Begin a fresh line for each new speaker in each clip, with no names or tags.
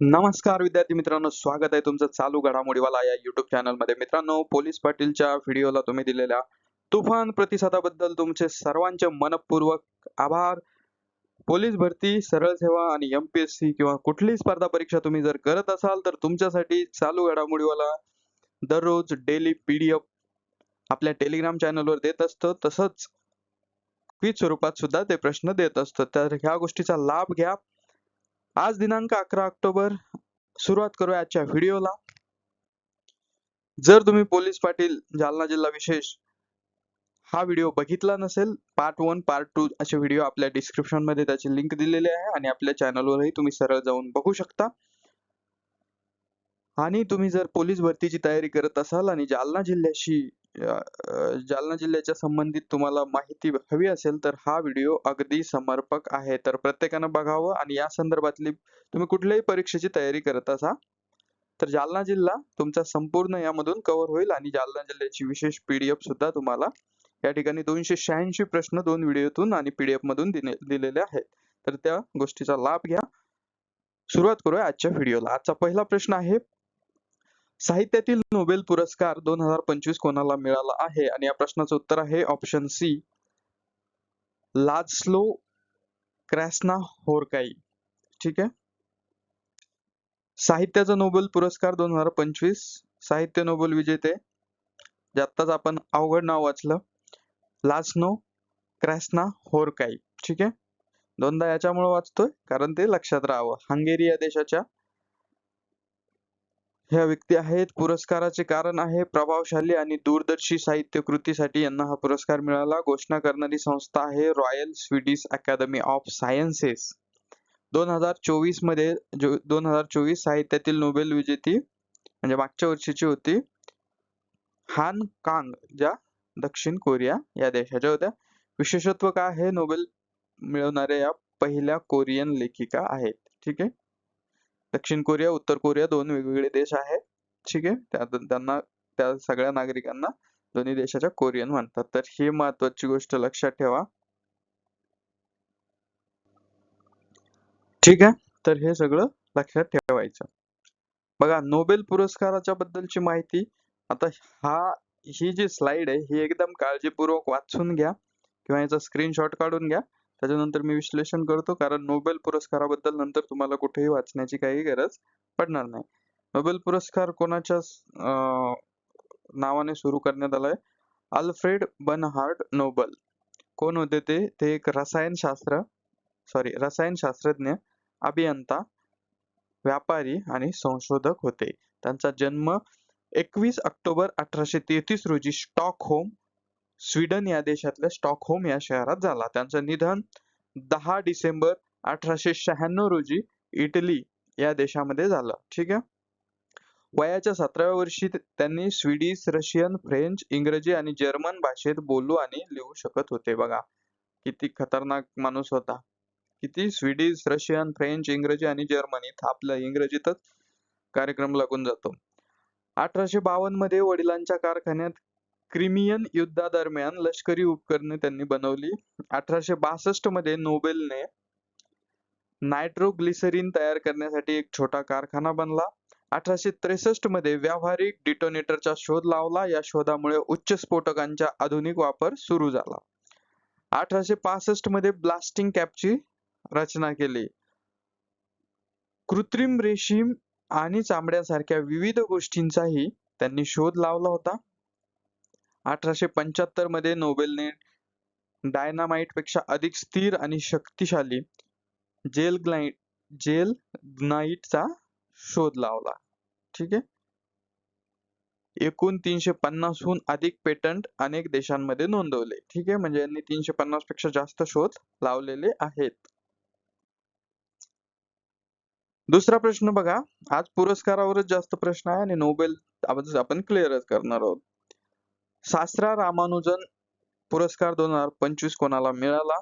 नमस्कार विद्यार्थी मित्रांनो स्वागत आहे तुमचं चालू घडामोडीवाला या युट्यूब चॅनलमध्ये मित्रांनो पोलीस पाटीलच्या व्हिडिओला तुम्ही दिलेल्या तुफान प्रतिसादाबद्दल तुमचे सर्वांचे मनपूर्वक आभार. पोलीस भरती सरळ सेवा आणि एम पी एस सी किंवा कुठलीही स्पर्धा परीक्षा तुम्ही जर करत असाल तर तुमच्यासाठी चालू घडामोडीवाला दररोज डेली पीडीएफ आपल्या टेलिग्राम चॅनलवर देत असतं. तसंच क्विज स्वरूपात सुद्धा ते प्रश्न देत असतं. तर ह्या गोष्टीचा लाभ घ्या. आज दिनांक अकरा ऑक्टोबर सुरुवात करूया आजच्या व्हिडिओला. जर तुम्ही पोलीस पाटील जालना जिल्हा विशेष हा व्हिडिओ बघितला नसेल पार्ट वन पार्ट टू असे व्हिडिओ आपल्या डिस्क्रिप्शनमध्ये त्याची लिंक दिलेली आहे आणि आपल्या चॅनलवरही तुम्ही सरळ जाऊन बघू शकता. आणि तुम्ही जर पोलीस भरतीची तयारी करत असाल आणि जालना जिल्ह्याशी जालना जिल्ह्याच्या संबंधित तुम्हाला माहिती हवी असेल तर हा व्हिडिओ अगदी समर्पक आहे. तर प्रत्येकानं बघावं आणि या संदर्भातली तुम्ही कुठल्याही परीक्षेची तयारी करत असा तर जालना जिल्हा तुमचा संपूर्ण यामधून कव्हर होईल आणि जालना जिल्ह्याची विशेष पीडीएफ सुद्धा तुम्हाला या ठिकाणी दोनशे शहाऐंशी प्रश्न दोन व्हिडिओतून आणि पीडीएफ मधून दिलेले आहेत. तर त्या गोष्टीचा लाभ घ्या. सुरुवात करूया आजच्या व्हिडिओला. आजचा पहिला प्रश्न आहे साहित्यातील नोबेल पुरस्कार दोन हजार पंचवीस कोणाला मिळाला आहे? आणि या प्रश्नाचं उत्तर आहे ऑप्शन सी लाजस्लो क्रॅस्ना होरकाई. ठीक आहे? साहित्याचा नोबेल पुरस्कार दोन हजार पंचवीस साहित्य नोबेल विजेते जे आत्ताच आपण अवघड नाव वाचलं लास्नो क्रॅस्ना होरकाई. ठीक आहे? दोनदा याच्यामुळे वाचतोय कारण ते लक्षात राहावं. हंगेरी या देशाच्या ह्या व्यक्ती आहेत. पुरस्काराचे कारण आहे प्रभावशाली आणि दूरदर्शी साहित्य कृतीसाठी यांना हा पुरस्कार मिळाला. घोषणा करणारी संस्था आहे Royal Swedish Academy of Sciences दोन हजार चोवीसमध्ये दोन हजार चोवीस साहित्यातील नोबेल विजेती म्हणजे मागच्या वर्षीची होती. हान कांग ज्या दक्षिण कोरिया या देशाच्या होत्या. विशेषत्व काय आहे? नोबेल मिळवणाऱ्या या पहिल्या कोरियन लेखिका आहेत. ठीक आहे? दक्षिण कोरिया उत्तर कोरिया दोन वेगवेगळे देश आहेत. ठीक आहे? त्या त्यांना त्या सगळ्या नागरिकांना दोन्ही देशाच्या कोरियन म्हणतात तर ही महत्वाची गोष्ट लक्षात ठेवा. ठीक आहे? तर हे सगळं लक्षात ठेवायचं. बघा नोबेल पुरस्काराच्या बद्दलची माहिती आता हा ही जी स्लाइड आहे ही एकदम काळजीपूर्वक वाचून घ्या किंवा याचा स्क्रीनशॉट काढून घ्या. त्याच्यानंतर मी विश्लेषण करतो कारण नोबेल पुरस्काराबद्दल नंतर तुम्हाला कुठेही वाचण्याची काही गरज पडणार नाही. नोबेल पुरस्कार कोणाच्या नावाने सुरू करण्यात आलाय? Alfred Bernhard Nobel. कोण होते ते? ते एक रसायनशास्त्र सॉरी रसायनशास्त्रज्ञ अभियंता व्यापारी आणि संशोधक होते. त्यांचा जन्म एकवीस ऑक्टोबर अठराशे तेहतीस रोजी स्टॉकहोम स्वीडन या देशातल्या स्टॉकहोम या शहरात झाला. त्यांचं निधन दहा डिसेंबर अठराशे शहाण्णव रोजी इटली या देशामध्ये झालं. ठीक आहे? वयाच्या सतराव्या वर्षी त्यांनी स्वीडिश रशियन फ्रेंच इंग्रजी आणि जर्मन भाषेत बोलू आणि लिहू शकत होते. बघा किती खतरनाक माणूस होता. किती स्वीडिश रशियन फ्रेंच इंग्रजी आणि जर्मनीत आपल्या इंग्रजीतच कार्यक्रम लागून जातो. अठराशे बावन्नमध्ये वडिलांच्या कारखान्यात क्रिमियन युद्धादरम्यान लष्करी उपकरणे त्यांनी बनवली. अठराशे बासष्टमध्ये नोबेलने नायट्रोग्लिसरीन तयार करण्यासाठी एक छोटा कारखाना बनला. अठराशे त्रेसष्टमध्ये व्यावहारिक डिटोनेटरचा शोध लावला. या शोधामुळे उच्च स्फोटकांचा आधुनिक वापर सुरू झाला. अठराशे पासष्टमध्ये ब्लास्टिंग कॅपची रचना केली. कृत्रिम रेशीम आणि चामड्यासारख्या विविध गोष्टींचाही त्यांनी शोध लावला होता. अठराशे पंच्याहत्तरमध्ये नोबेलने डायनामाइटपेक्षा अधिक स्थिर आणि शक्तिशाली जेल ग्लाइट जेल ग्नाइटचा शोध लावला. ठीक आहे? एकूण तीनशे पन्नासहून अधिक पेटंट अनेक देशांमध्ये नोंदवले. ठीक आहे? म्हणजे यांनी तीनशे पन्नासपेक्षा जास्त शोध लावलेले आहेत. दुसरा प्रश्न बघा. आज पुरस्कारावरच जास्त प्रश्न आहे आणि नोबेल आपण क्लिअरच करणार आहोत. सासरा रामानुजन पुरस्कार दोन हजार पंचवीस कोणाला मिळाला?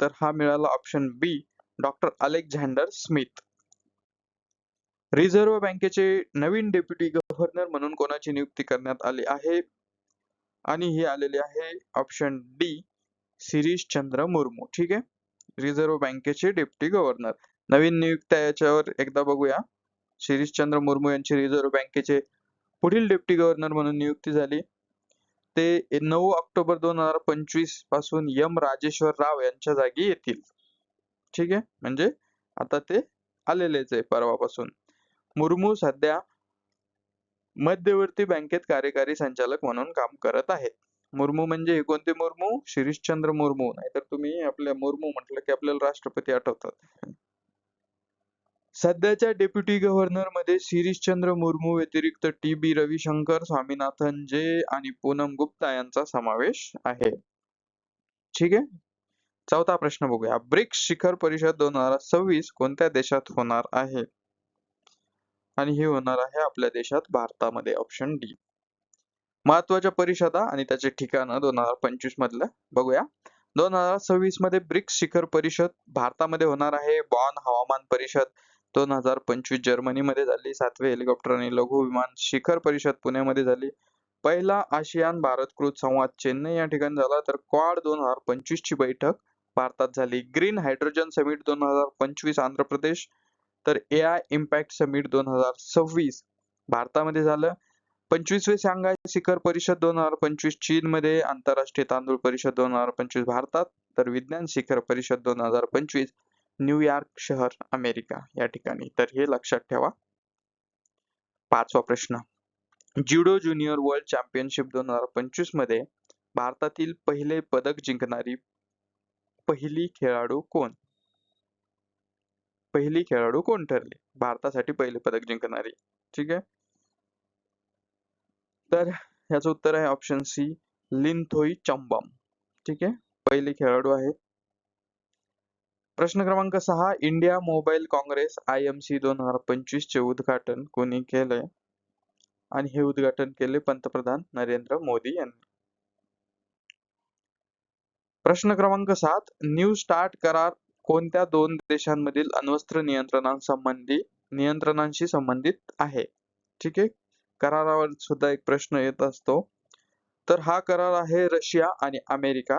तर हा मिळाला option B doctor Alexander Smith. Reserve बँकेचे नवीन डेप्युटी गव्हर्नर म्हणून कोणाची नियुक्ती करण्यात आली आहे? आणि ही आलेली आहे ऑप्शन डी शिरीष चंद्र मुर्मू. ठीक आहे? रिझर्व्ह बँकेचे डेप्युटी गव्हर्नर नवीन नियुक्त्या याच्यावर एकदा बघूया. शिरीष चंद्र मुर्मू यांची रिझर्व्ह बँकेचे पुढील डेप्टी गव्हर्नर म्हणून नियुक्ती झाली. ते नऊ ऑक्टोबर दोन हजार पंचवीसपासून यम राजेश्वर राव यांच्या जागी येतील. ठीक आहे? म्हणजे आता ते आलेलेच आहे परवापासून. मुर्मू सध्या मध्यवर्ती बँकेत कार्यकारी संचालक म्हणून काम करत आहेत मुर्मू म्हणजे हे कोणते मुर्मू? शिरीषचंद्र मुर्मू. नाहीतर तुम्ही आपल्या मुर्मू म्हटलं की आपल्याला राष्ट्रपती आठवतात. सध्याच्या डेप्युटी गव्हर्नरमध्ये शिरीषचंद्र मुर्मू व्यतिरिक्त टी बी रविशंकर स्वामीनाथन जे आणि पूनम गुप्ता यांचा समावेश आहे. ठीक आहे? चौथा प्रश्न बघूया. ब्रिक्स शिखर परिषद दोन हजार सव्वीस कोणत्या देशात होणार आहे? आणि हे होणार आहे आपल्या देशात भारतामध्ये ऑप्शन डी महत्त्वाच्या परिषदा आणि त्याचे ठिकाण दोन हजार पंचवीस मधल्या बघूया. दोन हजार सव्वीसमध्ये ब्रिक्स शिखर परिषद भारतामध्ये होणार आहे. बॉन हवामान परिषद दोन हजार पंचवीस जर्मनीमध्ये झाली. सातवे हेलिकॉप्टर आणि लघु विमान शिखर परिषद पुण्यामध्ये झाली. पहिला आशियान भारत कृत संवाद चेन्नई या ठिकाणी झाला. तर क्वाड दोन हजार पंचवीस ची बैठक भारतात झाली. ग्रीन हायड्रोजन समिट दोन हजार पंचवीस आंध्र प्रदेश. तर ए आय इम्पॅक्ट समिट दोन हजार सव्वीस भारतामध्ये झालं. पंचवीसवे शांघाय शिखर परिषद दोन हजार पंचवीस चीन मध्ये आंतरराष्ट्रीय तांदूळ परिषद दोन हजार पंचवीस भारतात. तर विज्ञान शिखर परिषद दोन हजार पंचवीस न्यूयॉर्क शहर अमेरिका या ठिकाणी. तर हे लक्षात ठेवा. पाचवा प्रश्न. ज्युडो ज्युनियर वर्ल्ड चॅम्पियनशिप दोन हजार पंचवीसमध्ये भारतातील पहिले पदक जिंकणारी पहिली खेळाडू कोण? पहिली खेळाडू कोण ठरली? भारतासाठी पहिले पदक जिंकणारी. ठीक आहे? तर याचं उत्तर आहे ऑप्शन सी लिनथोई चंबम. ठीक आहे? पहिली खेळाडू आहे प्रश्न क्रमांक सहा India mobile congress I M C दोन हजार पंचवीस चे उद्घाटन कोणी केले आणि हे उद्घाटन केले पंतप्रधान नरेंद्र मोदी यांनी. प्रश्न क्रमांक सात न्यू स्टार्ट करार कोणत्या दोन देशांमधील अण्वस्त्र नियंत्रणासंबंधी नियंत्रणांशी संबंधित आहे? ठीक आहे? करारावर सुद्धा एक प्रश्न येत असतो. तर हा करार आहे रशिया आणि अमेरिका.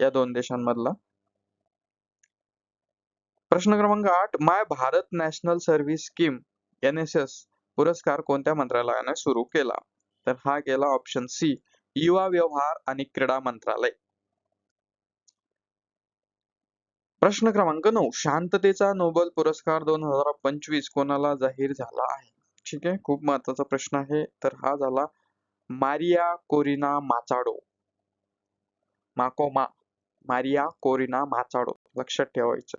या दोन देशांमधला. प्रश्न क्रमांक आठ my Bharat national service scheme N S S पुरस्कार कोणत्या मंत्रालयाने सुरू केला? तर हा केला ऑप्शन सी युवा व्यवहार आणि क्रीडा मंत्रालय. प्रश्न क्रमांक नऊ शांततेचा नोबेल पुरस्कार दोन हजार पंचवीस कोणाला जाहीर झाला आहे? ठीक आहे खूप महत्त्वाचा प्रश्न आहे. तर हा झाला मारिया कोरिना माचाडो. माकोमा. मारिया कोरिना माचाडो लक्षात ठेवायचं.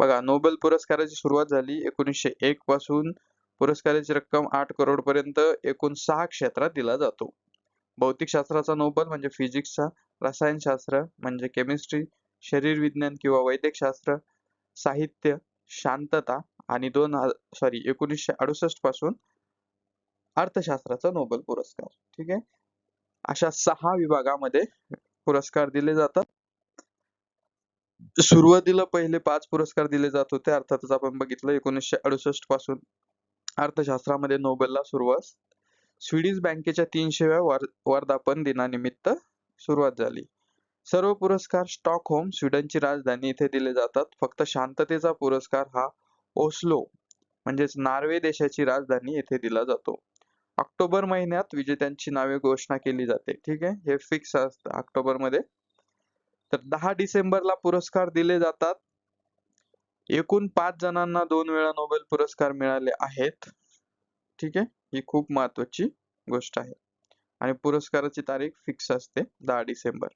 बघा नोबेल पुरस्काराची सुरुवात झाली एकोणीसशे एक पासून. पुरस्काराची रक्कम आठ करोड पर्यंत एकूण सहा क्षेत्रात दिला जातो. भौतिकशास्त्राचा नोबेल म्हणजे फिजिक्सचा रसायनशास्त्र म्हणजे केमिस्ट्री शरीर विज्ञान किंवा वैद्यकशास्त्र साहित्य शांतता आणि दोन सॉरी एकोणीसशे अडुसष्टपासून अर्थशास्त्राचा नोबेल पुरस्कार. ठीक आहे? अशा सहा विभागामध्ये पुरस्कार दिले जातात. सुरुवातीला पहिले पाच पुरस्कार दिले जात होते. अर्थातच आपण बघितलं एकोणीसशे अडुसष्टपासून अर्थशास्त्रामध्ये नोबेलला सुरुवात. स्वीडिश बँकेच्या तीनशेव्या वर्धापन दिनानिमित्त सुरुवात झाली. सर्व पुरस्कार स्टॉकहोम स्वीडनची राजधानी इथे दिले जातात. फक्त शांततेचा पुरस्कार हा ओस्लो म्हणजेच नॉर्वे देशाची राजधानी येथे दिला जातो. ऑक्टोबर महिन्यात विजेत्यांची नावे घोषणा केली जाते. ठीक आहे? हे फिक्स असतं. ऑक्टोबरमध्ये तर दहा डिसेंबरला पुरस्कार दिले जातात. एकूण पाच जणांना दोन वेळा नोबेल पुरस्कार मिळाले आहेत. ठीक आहे? ही खूप महत्वाची गोष्ट आहे. आणि पुरस्काराची तारीख फिक्स असते दहा डिसेंबर.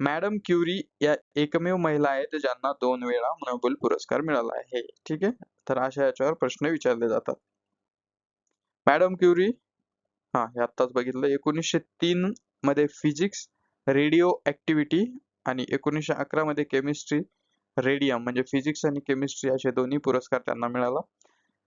मॅडम क्युरी या एकमेव महिला आहेत ज्यांना दोन वेळा नोबेल पुरस्कार मिळाला आहे. ठीक आहे? तर अशा याच्यावर प्रश्न विचारले जातात. मॅडम क्युरी हा हे आत्ताच बघितलं. एकोणीसशे तीन मध्ये फिजिक्स रेडिओ ऍक्टिव्हिटी आणि एकोणीसशे अकरा मध्ये केमिस्ट्री रेडियम म्हणजे फिजिक्स आणि केमिस्ट्री असे दोन्ही पुरस्कार त्यांना मिळाला.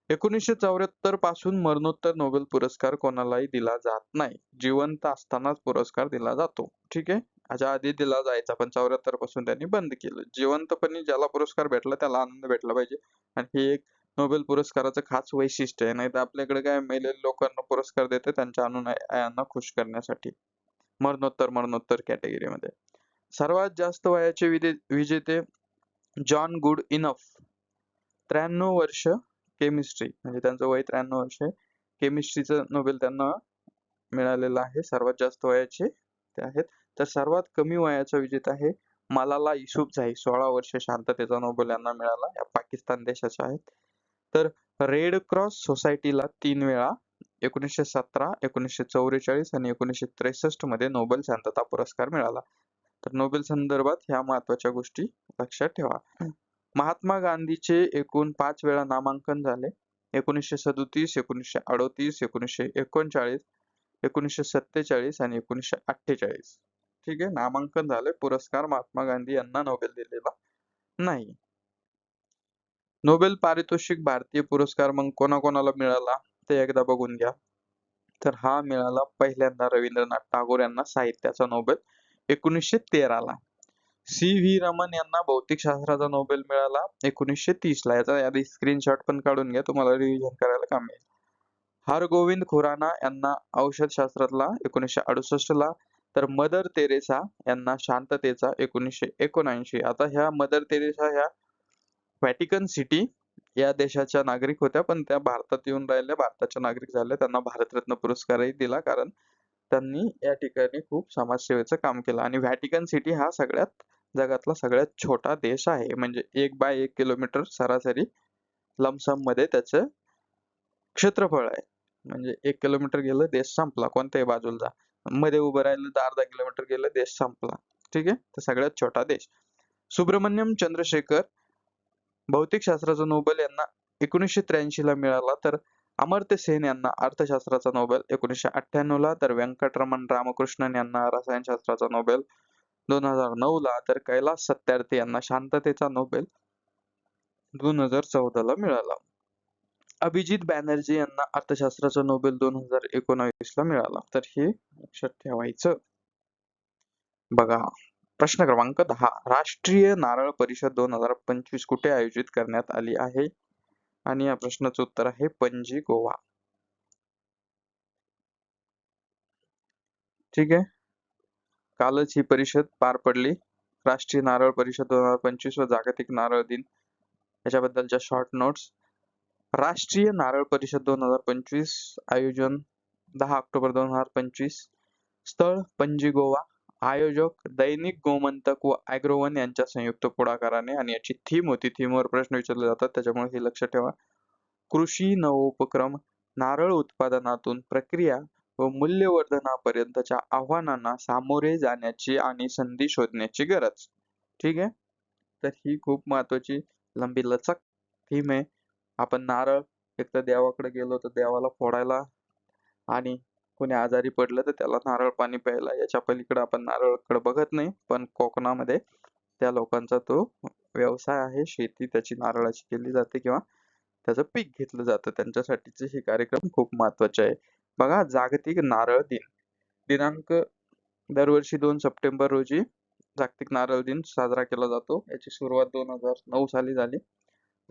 एकोणीसशे चौऱ्याहत्तरपासून मरणोत्तर नोबेल पुरस्कार कोणालाही दिला जात नाही. जिवंत असतानाच पुरस्कार दिला जातो. ठीक आहे? याच्या आधी दिला जायचा पण चौऱ्याहत्तरपासून त्यांनी बंद केलं. जिवंतपणी ज्याला पुरस्कार भेटला त्याला आनंद भेटला पाहिजे. आणि हे एक नोबेल पुरस्काराचं खास वैशिष्ट्य आहे. नाही तर आपल्याकडे काय मेलेल्या लोकांना पुरस्कार देते त्यांच्या अनुयायांना खुश करण्यासाठी. मरणोत्तर मरणोत्तर कॅटेगरीमध्ये सर्वात जास्त वयाचे विजेते जॉन गुड इनफ. त्र्याण्णव वर्ष केमिस्ट्री म्हणजे त्यांचं वय त्र्याण्णव वर्ष आहे. केमिस्ट्रीचं नोबेल त्यांना मिळालेलं आहे. सर्वात जास्त वयाचे ते आहेत. तर सर्वात कमी वयाचा विजेता आहे मलाला युसुफझाई सोळा वर्ष शांततेचा नोबेल यांना मिळाला. या पाकिस्तान देशाच्या आहेत तर रेड क्रॉस सोसायटीला तीन वेळा एकोणीसशे सतरा एकोणीसशे चौवेचाळीस आणि एकोणीसशे त्रेसष्टमध्ये नोबेल शांतता पुरस्कार मिळाला. तर नोबेल संदर्भात ह्या महत्त्वाच्या गोष्टी लक्षात ठेवा. महात्मा गांधीचे एकूण पाच वेळा नामांकन झाले. एकोणीसशे सदोतीस एकोणीसशे अडोतीस एकोणीसशे एकोणचाळीस एकोणीसशे सत्तेचाळीस आणि एकोणीसशे अठ्ठेचाळीस. ठीक आहे? नामांकन झाले. पुरस्कार महात्मा गांधी यांना नोबेल दिलेला नाही. नोबेल पारितोषिक भारतीय पुरस्कार मग कोणाकोणाला मिळाला? ते एकदा बघून घ्या. तर हा मिळाला पहिल्यांदा रवींद्रनाथ टागोर यांना साहित्याचा नोबेल. एकोणीसशे तेराला सी व्ही रमन यांना भौतिकशास्त्राचा नोबेल मिळाला. एकोणीसशे तीस ला. याचा यादी स्क्रीनशॉट पण काढून घ्या. तुम्हाला रिव्हिजन करायला काम येईल हरगोविंद खुराना यांना औषधशास्त्रातला एकोणीसशे अडुसष्ट ला. तर मदर तेरेसा यांना शांततेचा एकोणीसशे एकोणऐंशी. आता ह्या मदर तेरेसा ह्या व्हॅटिकन सिटी या देशाच्या नागरिक होत्या. पण त्या भारतात येऊन राहिल्या. भारताच्या नागरिक झाल्या. त्यांना भारतरत्न पुरस्कारही दिला. कारण त्यांनी या ठिकाणी खूप समाजसेवेचं काम केलं. आणि व्हॅटिकन सिटी हा सगळ्यात जगातला सगळ्यात छोटा देश आहे. म्हणजे एक बाय एक किलोमीटर सरासरी लमसममध्ये त्याचं क्षेत्रफळ आहे. म्हणजे एक किलोमीटर गेलं देश संपला. कोणत्याही बाजूला मध्ये उभं राहिलं तर अर्धा किलोमीटर गेलं देश संपला. ठीक आहे? तर सगळ्यात छोटा देश. सुब्रमण्यम चंद्रशेखर भौतिकशास्त्राचा नोबेल यांना एकोणीसशे त्र्याऐंशी ला मिळाला. तर अमर्त्य सेन यांना अर्थशास्त्राचा नोबेल एकोणीसशे अठ्ठ्याण्णवला तर व्यंकटरमण रामकृष्णन यांना रसायनशास्त्राचा नोबेल दोन हजार नऊ ला तर कैलास सत्यार्थी यांना शांततेचा नोबेल दोन हजार चौदा ला मिळाला. अभिजित बॅनर्जी यांना अर्थशास्त्राचा नोबेल दोन हजार एकोणावीस ला मिळाला. तर हे लक्षात ठेवायचं. बघा प्रश्न क्रमांक दहा. राष्ट्रीय नारळ परिषद दोन हजार पंचवीस कुठे आयोजित करण्यात आली आहे? आणि या प्रश्नाचं उत्तर आहे पणजी गोवा. ठीक आहे. कालच ही परिषद पार पडली. राष्ट्रीय नारळ परिषद दोन हजार पंचवीस व जागतिक नारळ दिन. याच्याबद्दलच्या शॉर्ट नोट्स राष्ट्रीय नारळ परिषद दोन हजार पंचवीस आयोजन दहा ऑक्टोबर दोन हजार पंचवीस. स्थळ पणजी गोवा. आयोजक दैनिक गोमंतक व अॅग्रोवन यांच्या संयुक्त पुढाकाराने आणि याची थीम होती. थीमवर प्रश्न विचारले जातात. त्याच्यामुळे हे लक्षात ठेवा. कृषी नवोपक्रम नारळ उत्पादनातून प्रक्रिया व मूल्यवर्धनापर्यंतच्या आव्हानांना सामोरे जाण्याची आणि संधी शोधण्याची गरज. ठीक आहे? तर ही खूप महत्वाची लंबी लचक थीम आहे. आपण नारळ एक तर देवाकडे गेलो तर देवाला फोडायला आणि कोणी आजारी पडलं तर त्याला नारळ पाणी प्यायला. याच्या पलीकडे आपण नारळकडे बघत नाही पण कोकणामध्ये त्या लोकांचा तो व्यवसाय आहे. शेती त्याची नारळाची केली जाते किंवा त्याचं पीक घेतलं जातं. त्यांच्यासाठीचे हे कार्यक्रम खूप महत्त्वाचे आहे. बघा जागतिक नारळ दिन. दिनांक दरवर्षी दोन सप्टेंबर रोजी जागतिक नारळ दिन साजरा केला जातो. याची सुरुवात दोन हजार नऊ साली झाली.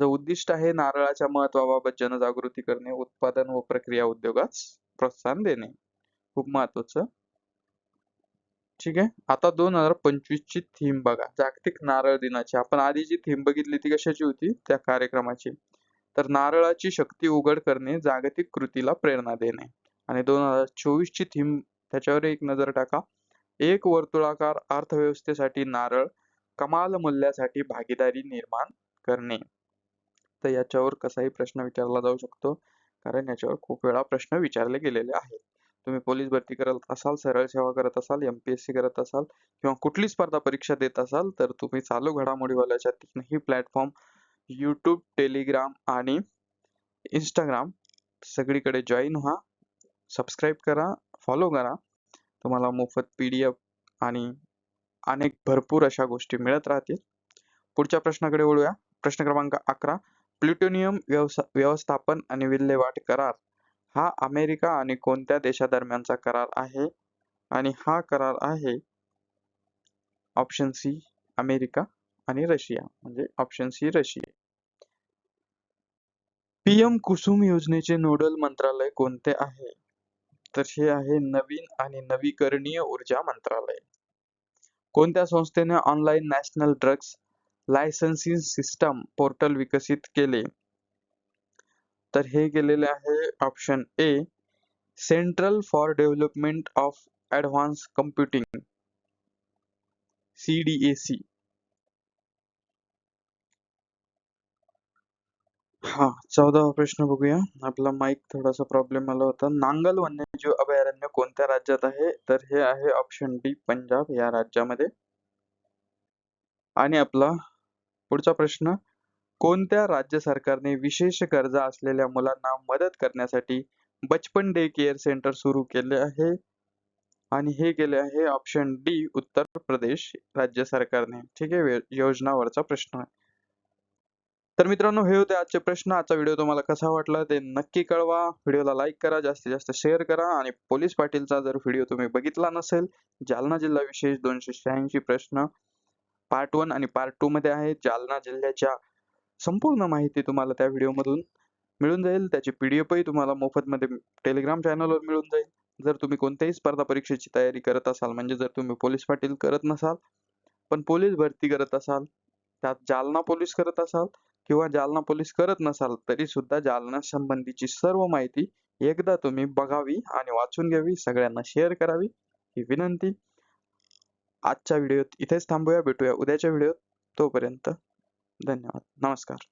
जो उद्दिष्ट आहे नारळाच्या महत्वाबाबत जनजागृती करणे उत्पादन व प्रक्रिया उद्योगास प्रोत्साहन देणे. खूप महत्वाचं. ठीक आहे. आता दोन हजार पंचवीस ची थीम बघा. जागतिक नारळ दिनाची. आपण आधी जी थीम बघितली ती कशाची होती? त्या कार्यक्रमाची. तर नारळाची शक्ती उघड करणे जागतिक कृतीला प्रेरणा देणे. आणि दोन हजार चोवीस ची थीम त्याच्यावर एक नजर टाका. एक वर्तुळाकार अर्थव्यवस्थेसाठी नारळ कमाल मूल्यासाठी भागीदारी निर्माण करणे. तर याच्यावर कसाही प्रश्न विचारला जाऊ शकतो. कारण याच्यावर खूप वेळा प्रश्न विचारले गेलेले आहेत. तुम्ही पोलीस भरती करत असाल सरळ सेवा करत असाल एमपीएससी करत असाल किंवा कुठली स्पर्धा परीक्षा देत असाल तर तुम्ही चालू घडामोडीवाल्याच्या तीनही प्लॅटफॉर्म यूट्यूब टेलिग्राम आणि इंस्टाग्राम सगळीकडे जॉईन व्हा. सबस्क्राईब करा फॉलो करा. तुम्हाला मोफत पी डी एफ आणि अनेक भरपूर अशा गोष्टी मिळत राहतील. पुढच्या प्रश्नाकडे वळूया. प्रश्न क्रमांक अकरा. प्लुटोनियम व्यवसा व्यवस्थापन आणि विल्हेवाट करार हा अमेरिका आणि कोणत्या देशादरम्यानचा करार आहे? आणि हा करार आहे ऑप्शन सी अमेरिका आणि रशिया म्हणजे option C Russia. PM Kusum योजनेचे नोडल मंत्रालय कोणते आहे? तर हे आहे नवीन आणि नवीकरणीय ऊर्जा मंत्रालय. कोणत्या संस्थेने online national drugs licensing system portal विकसित केले. तर हे केलेले आहे option A central for development of advance computing CDAC हा चौदावा प्रश्न बघूया. आपला माईक थोडासा प्रॉब्लेम आला होता. नांगल वन्यजीव अभयारण्य कोणत्या राज्यात आहे? तर हे आहे ऑप्शन डी पंजाब या राज्यामध्ये. आणि आपला पुढचा प्रश्न कोणत्या राज्य सरकारने विशेष गरजा असलेल्या मुलांना मदत करण्यासाठी बचपन डे केअर सेंटर सुरू केले आहे? आणि हे केले आहे ऑप्शन डी उत्तर प्रदेश राज्य सरकारने. ठीक आहे योजनावरचा प्रश्न आहे. तर मित्रांनो हे होते आजचे प्रश्न. आजचा व्हिडिओ तुम्हाला कसा वाटला ते नक्की कळवा. व्हिडिओला लाईक करा जास्तीत जास्त शेअर करा आणि पोलीस पाटीलचा जर व्हिडिओ तुम्ही बघितला नसेल जालना जिल्हा विशेष दोनशे शहाऐंशी प्रश्न पार्ट वन आणि पार्ट टू मध्ये आहे. जालना जिल्ह्याच्या संपूर्ण माहिती तुम्हाला त्या व्हिडिओमधून मिळून जाईल. त्याची पी डी एफही तुम्हाला मोफतमध्ये टेलिग्राम चॅनलवर मिळून जाईल. जर तुम्ही कोणत्याही स्पर्धा परीक्षेची तयारी करत असाल म्हणजे जर तुम्ही पोलीस पाटील करत नसाल पण पोलीस भरती करत असाल त्यात जालना पोलीस करत असाल किंवा जालना पोलीस करत नसाल तरी सुद्धा जालना संबंधीची सर्व माहिती एकदा तुम्ही बघावी आणि वाचून घ्यावी. सगळ्यांना शेअर करावी ही विनंती. आजच्या व्हिडिओत इथेच थांबूया भेटूया उद्याच्या व्हिडिओत. तोपर्यंत धन्यवाद. नमस्कार.